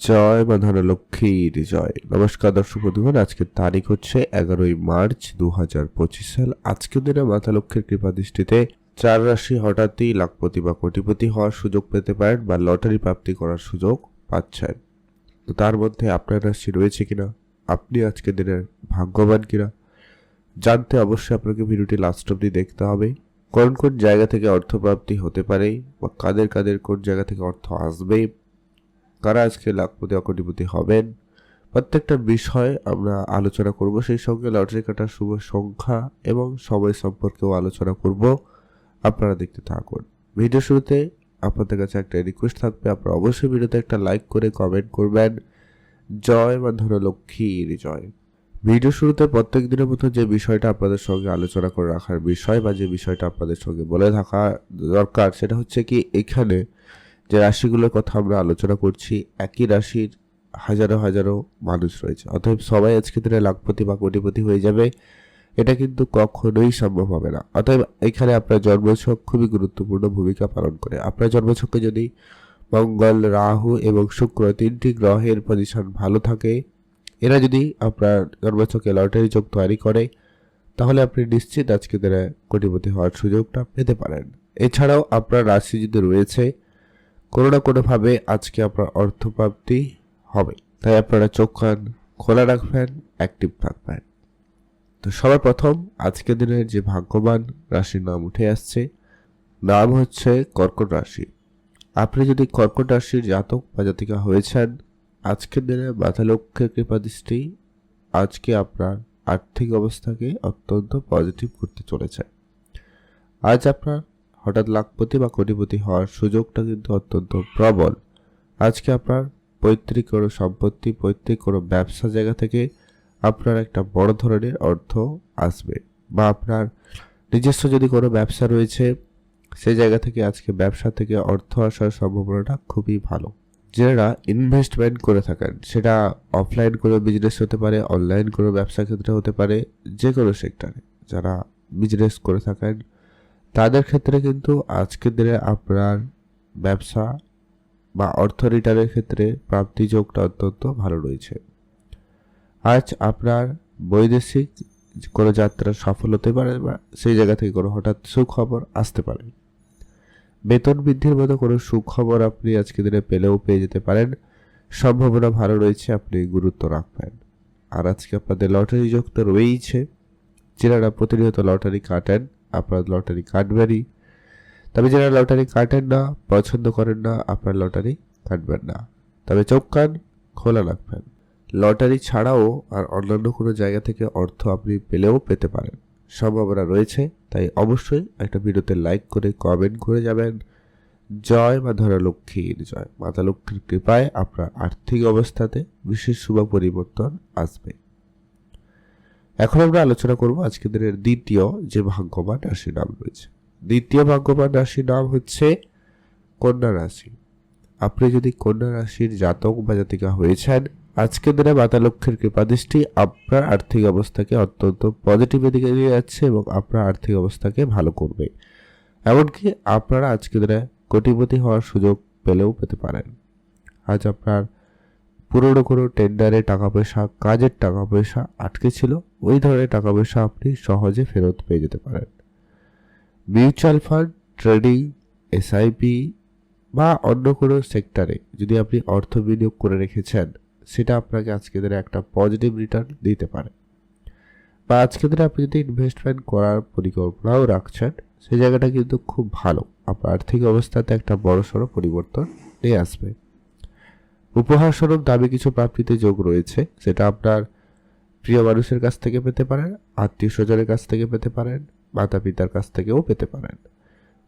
জয় মা লক্ষ্মীর জয়। নমস্কার দর্শক বন্ধুগণ, আজকের তারিখ হচ্ছে এগারোই মার্চ দু হাজার পঁচিশ সাল। আজকের দিনে মাতা লক্ষ্মীর কৃপা দৃষ্টিতে চার রাশি হঠাৎই লাখপতি বা কোটিপতি হওয়ার সুযোগ পেতে পারেন বা লটারি প্রাপ্তি করার সুযোগ পাচ্ছেন। তো তার মধ্যে আপনার রাশি রয়েছে কিনা? আপনি আজকের দিনের ভাগ্যবান কিনা? জানতে অবশ্যই আপনাকে ভিডিওটি লাস্ট অব্দি দেখতে হবে। কোন কোন জায়গা থেকে অর্থপ্রাপ্তি হতে পারে বা কাদের কাদের কোন জায়গা থেকে অর্থ আসবে কারা আজকে লাখপতি, অকটিপতি হবেন? প্রত্যেকটা বিষয় আমরা আলোচনা করব, সেই সঙ্গে লটারি কাটার শুভ সংখ্যা এবং সময় সম্পর্কেও আলোচনা করব। আপনারা দেখতে থাকুন। ভিডিও শুরুতে আপনাদের কাছে একটা রিকোয়েস্ট থাকবে, আপনারা অবশ্যই ভিডিওতে একটা লাইক করে কমেন্ট করবেন। জয় মা লক্ষ্মীর জয় ভিডিও শুরুতে প্রত্যেক দিনের মতো যে বিষয়টা আপনাদের সঙ্গে আলোচনা করে রাখার বিষয় বা যে বিষয়টা আপনাদের সঙ্গে বলে থাকা দরকার, সেটা হচ্ছে কি এখানে যে রাশিগুলোর কথা আমরা আলোচনা করছি, একই রাশির হাজারো হাজারো মানুষ রয়েছে। অতএব সবাই আজকে দিনে লাখপতি বা কোটিপতি হয়ে যাবে। এটা কিন্তু কখনোই সম্ভব হবে না। অতএব এখানে আপনার জন্মছক খুবই গুরুত্বপূর্ণ ভূমিকা পালন করে। আপনার জন্মছকে যদি মঙ্গল, রাহু এবং শুক্র তিনটি গ্রহের পজিশন ভালো থাকে, এরা যদি আপনার জন্মছকে লটারি যোগ তৈরি করে, তাহলে আপনি নিশ্চিত আজকে দিনে কোটিপতি হওয়ার সুযোগটা পেতে পারেন। এছাড়াও আপনার রাশি যদি রয়েছে কোনো না কোনোভাবে আজকে আপনার অর্থপ্রাপ্তি হবে। তাই আপনারা চোখ কান খোলা রাখবেন অ্যাক্টিভ থাকবেন। তো সবার প্রথম আজকের দিনের যে ভাগ্যবান রাশির নাম উঠে আসছে, নাম হচ্ছে কর্কট রাশি। আপনি যদি কর্কট রাশির জাতক বা জাতিকা হয়েছেন, আজকের দিনে মাথা লক্ষ্যের কৃপা দৃষ্টি আজকে আপনার আর্থিক অবস্থাকে অত্যন্ত পজিটিভ করতে চলেছে। আজ আপনার হঠাৎ লাখপতি বা কোটিপতি হওয়ার সুযোগটা কিন্তু অত্যন্ত প্রবল। আজকে আপনার পৈতৃক কোনো সম্পত্তি, পৈতৃক কোনো ব্যবসা জায়গা থেকে আপনার একটা বড় ধরনের অর্থ আসবে বা আপনার নিজস্ব যদি কোনো ব্যবসা রয়েছে সেই জায়গা থেকে আজকে ব্যবসা থেকে অর্থ আসার সম্ভাবনাটা খুবই ভালো। যারা ইনভেস্টমেন্ট করে থাকেন, সেটা অফলাইন কোনো বিজনেস হতে পারে অনলাইন কোনো ব্যবসা ক্ষেত্রে হতে পারে যে কোনো সেক্টরে যারা বিজনেস করে থাকেন তাদের ক্ষেত্রে কিন্তু আজকের দিনে আপনার ব্যবসা বা অর্থ রিটার্নের ক্ষেত্রে প্রাপ্তি যোগটা অত্যন্ত ভালো রয়েছে। আজ আপনার বৈদেশিক কোনো যাত্রা সফল হতে পারে বা সেই জায়গা থেকে কোনো হঠাৎ সুখবর আসতে পারে। বেতন বৃদ্ধির মতো কোনো সুখবর আপনি আজকে দিনে পেলেও পেয়ে যেতে পারেন। সম্ভাবনা ভালো রয়েছে, আপনি গুরুত্ব রাখবেন। আর আজকে আপনাদের লটারি যোগ তো রয়েইছে। যারা প্রতিনিয়ত লটারি কাটেন। আপনার লটারি কাটবেনই তবে যারা লটারি কাটেন না, পছন্দ করেন না, আপনার লটারি কাটবেন না। তবে চোখ কান খোলা রাখবেন। লটারি ছাড়াও আর অন্যান্য কোনো জায়গা থেকে অর্থ আপনি পেলেও পেতে পারেন। সম্ভাবনা রয়েছে, তাই অবশ্যই একটা ভিডিওতে লাইক করে কমেন্ট করে যাবেন। জয় মা ধরা লক্ষ্মীর জয়। মাতা লক্ষ্মীর কৃপায় আপনার আর্থিক অবস্থাতে বিশেষ শুভ পরিবর্তন আসবে। এখন আমরা আলোচনা করব আজকের দিনের দ্বিতীয় যে ভাগ্যবান রাশি নাম রয়েছে। দ্বিতীয় ভাগ্যবান রাশির নাম হচ্ছে কন্যা রাশি। আপনি যদি কন্যা রাশির জাতক বা জাতিকা হয়েছেন, আজকের দিনে মাতা লক্ষ্যের কৃপাদৃষ্টি আপনার আর্থিক অবস্থাকে অত্যন্ত পজিটিভ দিকে নিয়ে যাচ্ছে এবং আপনার আর্থিক অবস্থাকে ভালো করবে। এমনকি আপনারা আজকের দিনে কোটিপতি হওয়ার সুযোগ পেলেও পেতে পারেন। আজ আপনার পুরনো কোনো টেন্ডারে টাকা পয়সা কাজের টাকা পয়সা আটকে ছিল, ওই ধরনের টাকা পয়সা আপনি সহজে ফেরত পেয়ে যেতে পারেন। মিউচুয়াল ফান্ড ট্রেডিং এসআইপি বা অন্য কোনো সেক্টরে যদি আপনি অর্থ বিনিয়োগ করে রেখেছেন, সেটা আপনাকে আজকে দিনে একটা পজিটিভ রিটার্ন দিতে পারে। বা আজকে দিনে আপনি যদি ইনভেস্টমেন্ট করার পরিকল্পনাও রাখছেন সেই জায়গাটা কিন্তু খুব ভালো। আপনার আর্থিক অবস্থাতে একটা বড় সড়ো পরিবর্তন নিয়ে আসবে। উপহার স্বরূপ দাবি কিছু প্রাপ্তিতে যোগ রয়েছে, সেটা আপনার প্রিয় মানুষের কাছ থেকে পেতে পারেন, আত্মীয় স্বজনের কাছ থেকে পেতে পারেন মাতা পিতার কাছ থেকেও পেতে পারেন।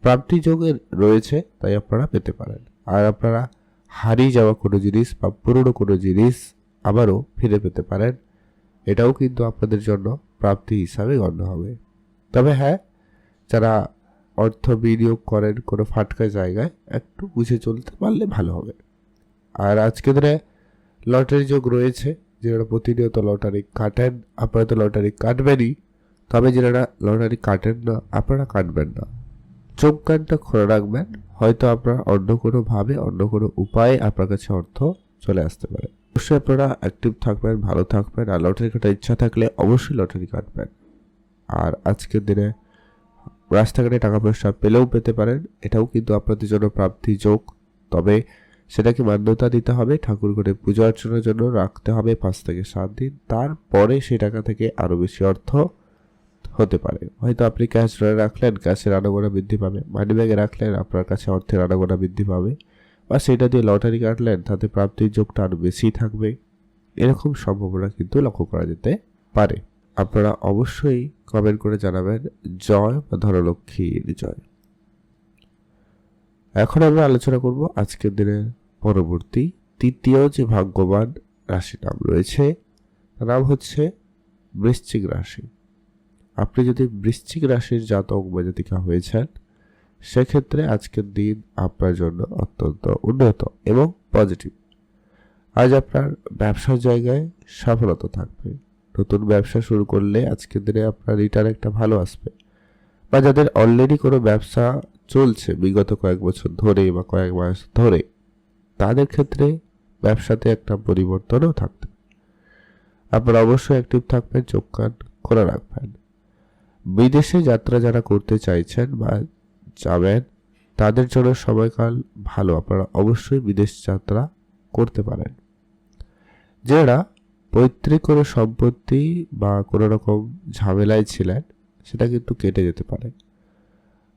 প্রাপ্তি যোগের রয়েছে, তাই আপনারা পেতে পারেন। আর আপনারা হারিয়ে যাওয়া কোনো জিনিস বা পুরনো কোনো জিনিস আবারও ফিরে পেতে পারেন। এটাও কিন্তু আপনাদের জন্য প্রাপ্তি হিসাবে গণ্য হবে। তবে হ্যাঁ যারা অর্থ বিনিয়োগ করেন কোনো ফাটকা জায়গায়, একটু বুঝে চলতে পারলে ভালো হবে। আর আজকে ধরে লটারি যোগ রয়েছে যারা প্রতিনিয়ত লটারি কাটেন, আপনারা তো লটারি কাটবেনই। তবে যারা লটারি কাটেন না, আপনারা কাটবেন না। চোখ কানটা খোলা রাখবেন, হয়তো আপনার অন্য কোনোভাবে অন্য কোনো উপায়ে আপনার কাছে অর্থ চলে আসতে পারে। অবশ্যই আপনারা অ্যাক্টিভ থাকবেন, ভালো থাকবেন, আর লটারি কাটার ইচ্ছা থাকলে অবশ্যই লটারি কাটবেন। আর আজকের দিনে রাস্তাঘাটে টাকা পয়সা পেলেও পেতে পারেন, এটাও কিন্তু আপনাদের জন্য প্রাপ্তি যোগ। তবে সেটাকে মান্যতা দিতে হবে ঠাকুর ঘরে পুজো অর্চনার জন্য রাখতে হবে পাঁচ থেকে সাত দিন। তারপরে সেই টাকা থেকে আরও বেশি অর্থ হতে পারে। হয়তো আপনি ক্যাশ ধরে রাখলেন ক্যাশের আনাগোনা বৃদ্ধি পাবে। মানি ব্যাগে রাখলেন, আপনার কাছে অর্থের আনাগোনা বৃদ্ধি পাবে। বা সেটা দিয়ে লটারি কাটলেন, তাতে প্রাপ্তির যোগটা আরও বেশি থাকবে। এরকম সম্ভাবনা কিন্তু লক্ষ্য করা যেতে পারে। আপনারা অবশ্যই কমেন্ট করে জানাবেন, জয় বা ধনলক্ষ্মীর জয়। এখন আমরা আলোচনা করব আজকের দিনের পরবর্তী তৃতীয় যে ভাগ্যবান রাশি নাম রয়েছে, তার নাম হচ্ছে বৃশ্চিক রাশি। আপনি যদি বৃশ্চিক রাশির জাতক বা জাতিকা হয়েছেন সেক্ষেত্রে আজকের দিন আপনার জন্য অত্যন্ত উন্নত এবং পজিটিভ। আজ আপনার ব্যবসার জায়গায় সফলতা থাকবে। নতুন ব্যবসা শুরু করলে আজকের দিনে আপনার রিটার্ন একটা ভালো আসবে। বা যাদের অলরেডি কোনো ব্যবসা চলছে, বিগত কয়েক বছর ধরে বা কয়েক মাস ধরে তাদের ক্ষেত্রে ব্যবসাতে একটা পরিবর্তনও থাকতে আপনারা অবশ্যই অ্যাক্টিভ থাকবেন, চোখ কান খোলা রাখবেন। বিদেশে যাত্রা যারা করতে চাইছেন বা যাবেন, তাদের জন্য সময়কাল ভালো। আপনারা অবশ্যই বিদেশ যাত্রা করতে পারেন। যারা পৈতৃক কোনো সম্পত্তি বা কোনো রকম ঝামেলায় ছিলেন, সেটা কিন্তু কেটে যেতে পারে।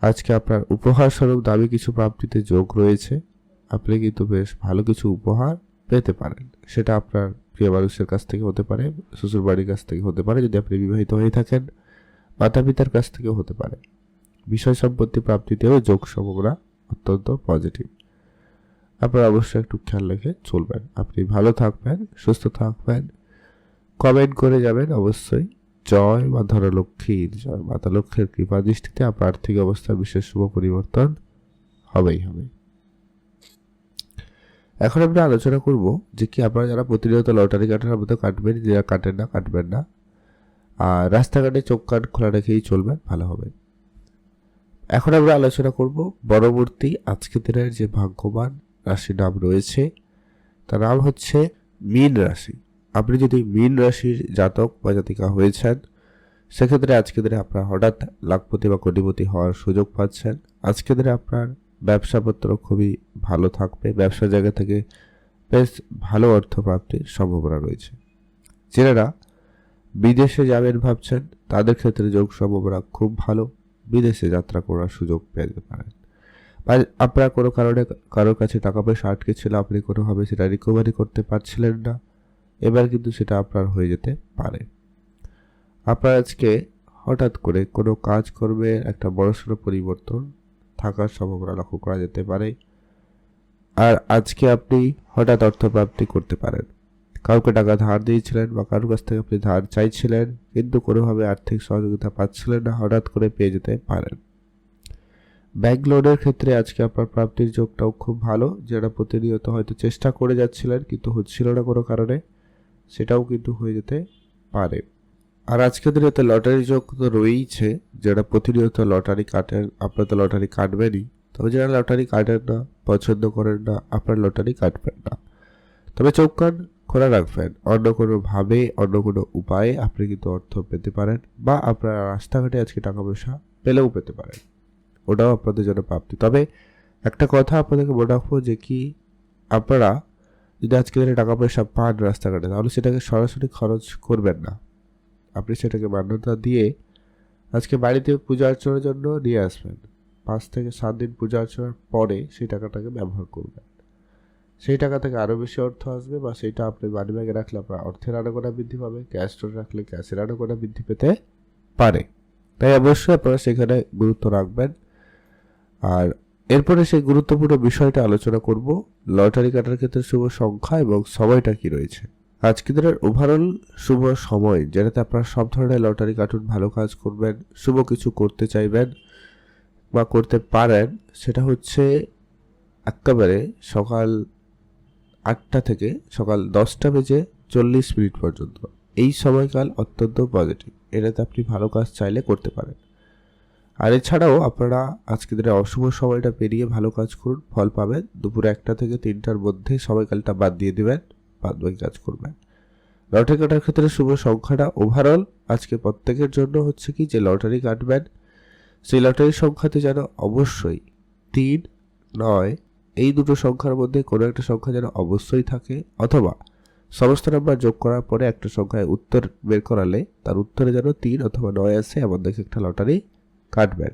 আজকে আপনার উপহার স্বরূপ দামি কিছু প্রাপ্তিতে যোগ রয়েছে। আপনি কিন্তু বেশ ভালো কিছু উপহার পেতে পারেন। সেটা আপনার প্রিয় মানুষের কাছ থেকে হতে পারে শ্বশুর বাড়ির কাছ থেকে হতে পারে, যদি আপনি বিবাহিত হয়ে থাকেন মাতা পিতার কাছ থেকেও হতে পারে। বিষয় সম্পত্তি প্রাপ্তিতেও যোগ সম্ভাবনা অত্যন্ত পজিটিভ আপনারা অবশ্যই একটু খেয়াল রেখে চলবেন। আপনি ভালো থাকবেন, সুস্থ থাকবেন কমেন্ট করে যাবেন অবশ্যই। জয় মা ধরলক্ষ্মীর জয় মাতা লক্ষ্মীর কৃপা দৃষ্টিতে আপনার আর্থিক অবস্থার বিশেষ শুভ পরিবর্তন হবেই হবে। এখন আমরা আলোচনা করব যে কি আপনারা যারা প্রতিনিয়ত লটারি কাটার মতো কাটবেন যারা কাটেন না, কাটবেন না, আর রাস্তাঘাটে চোখ কান খোলা রেখেই চলবেন, ভালো হবে। এখন আমরা আলোচনা করব পরবর্তী আজকে দিনের যে ভাগ্যবান রাশির নাম রয়েছে, তার নাম হচ্ছে মীন রাশি। আপনি যদি মীন রাশির জাতক বা জাতিকা হয়েছেন, সেক্ষেত্রে আজকে দিনে আপনার হঠাৎ লাখপতি বা কোটিপতি হওয়ার সুযোগ পাচ্ছেন। আজকে দিনে আপনার ব্যবসাপত্র খুবই ভালো থাকবে। ব্যবসা জায়গা থেকে বেশ ভালো অর্থ প্রাপ্তির সম্ভাবনা রয়েছে। যারা বিদেশে যাবেন ভাবছেন, তাদের ক্ষেত্রে যোগ সম্ভাবনা খুব ভালো। বিদেশে যাত্রা করার সুযোগ পেতে পারেন। আপনার কোনো কারণে কারোর কাছে টাকা পয়সা আটকে ছিল, আপনি কোনোভাবে সেটা রিকভারি করতে পারছিলেন না। এবার কিন্তু সেটা আপনার হয়ে যেতে পারে। আপনার আজকে হঠাৎ করে কোনো কাজ করবে একটা বড়সড় পরিবর্তন থাকার সম্ভাবনা লক্ষ্য করা যেতে পারে। আর আজকে আপনি হঠাৎ অর্থপ্রাপ্তি করতে পারেন। কাউকে টাকা ধার দিয়েছিলেন বা কারোর কাছ থেকে আপনি ধার চাইছিলেন, কিন্তু কোনোভাবে আর্থিক সহযোগিতা পাচ্ছিলেন না, হঠাৎ করে পেয়ে যেতে পারেন। ব্যাংক লোনের ক্ষেত্রে আজকে আপনার প্রাপ্তির যোগটাও খুব ভালো যেটা প্রতিনিয়ত হয়তো চেষ্টা করে যাচ্ছিলেন, কিন্তু হচ্ছিল না কোনো কারণে, সেটাও কিন্তু হয়ে যেতে পারে। আর আজকের দিনে তো লটারি যোগ তো রয়েইছে, যারা প্রতিনিয়ত লটারি কাটেন, আপনার তো লটারি কাটবেনই। তবে যারা লটারি কাটেন না, পছন্দ করেন না, আপনার লটারি কাটবেন না। তবে চোখ কান খোলা রাখবেন। অন্য কোনোভাবে অন্য কোনো উপায়ে আপনি কিন্তু অর্থ পেতে পারেন বা আপনার রাস্তাঘাটে আজকে টাকা পয়সা পেলেও পেতে পারেন। ওটাও আপনাদের জন্য প্রাপ্তি। তবে একটা কথা আপনাদেরকে মনে রাখব যে কি, আপনারা যদি আজকে দিনে টাকা পয়সা পান রাস্তাঘাটে, তাহলে সেটাকে সরাসরি খরচ করবেন না। আপনি সেটাকে মান্যতা দিয়ে আজকে বাড়িতে পূজা অর্চনার জন্য নিয়ে আসবেন। পাঁচ থেকে সাত দিন পূজা অর্চনার পরে সেই টাকাটাকে ব্যবহার করবেন। সেই টাকা থেকে আরও বেশি অর্থ আসবে বা সেইটা আপনি মানি ব্যাগে রাখলে আপনার অর্থের আনাগোনা বৃদ্ধি পাবে ক্যাশ স্টোরে রাখলে ক্যাশের আনাগোনা বৃদ্ধি পেতে পারে। তাই অবশ্যই আপনারা সেখানে গুরুত্ব রাখবেন। আর এরপরে সেই গুরুত্বপূর্ণ বিষয়টা আলোচনা করব। লটারি কাটার ক্ষেত্রে শুভ সংখ্যা এবং সময়টা কি রয়েছে? আজকে দিনের ওভারঅল শুভ সময়, যেটাতে আপনারা সব ধরনের লটারি কার্টুন ভালো কাজ করবেন, শুভ কিছু করতে চাইবেন বা করতে পারেন, সেটা হচ্ছে একেবারে সকাল আটটা থেকে সকাল দশটা বেজে চল্লিশ মিনিট পর্যন্ত। এই সময়কাল অত্যন্ত পজিটিভ এটাতে আপনি ভালো কাজ চাইলে করতে পারেন। আর এছাড়াও আপনারা আজকে দিনে অশুভ সময়টা পেরিয়ে ভালো কাজ করুন, ফল পাবেন, দুপুরে একটা থেকে তিনটার মধ্যে সময়কালটা বাদ দিয়ে দিবেন। বাদ বাকি কাজ করবেন লটারি কাটার ক্ষেত্রে শুভ সংখ্যাটা ওভারঅল আজকে প্রত্যেকের জন্য হচ্ছে কি যে লটারি কাটবেন, সেই লটারির সংখ্যাতে যেন অবশ্যই তিন, নয়, এই দুটো সংখ্যার মধ্যে কোনো একটা সংখ্যা যেন অবশ্যই থাকে, অথবা সমস্ত নাম্বার যোগ করার পরে একটা সংখ্যায় উত্তর বের করালে তার উত্তরে যেন তিন অথবা নয় আসে, এমন দেখে একটা লটারি কাটবেন।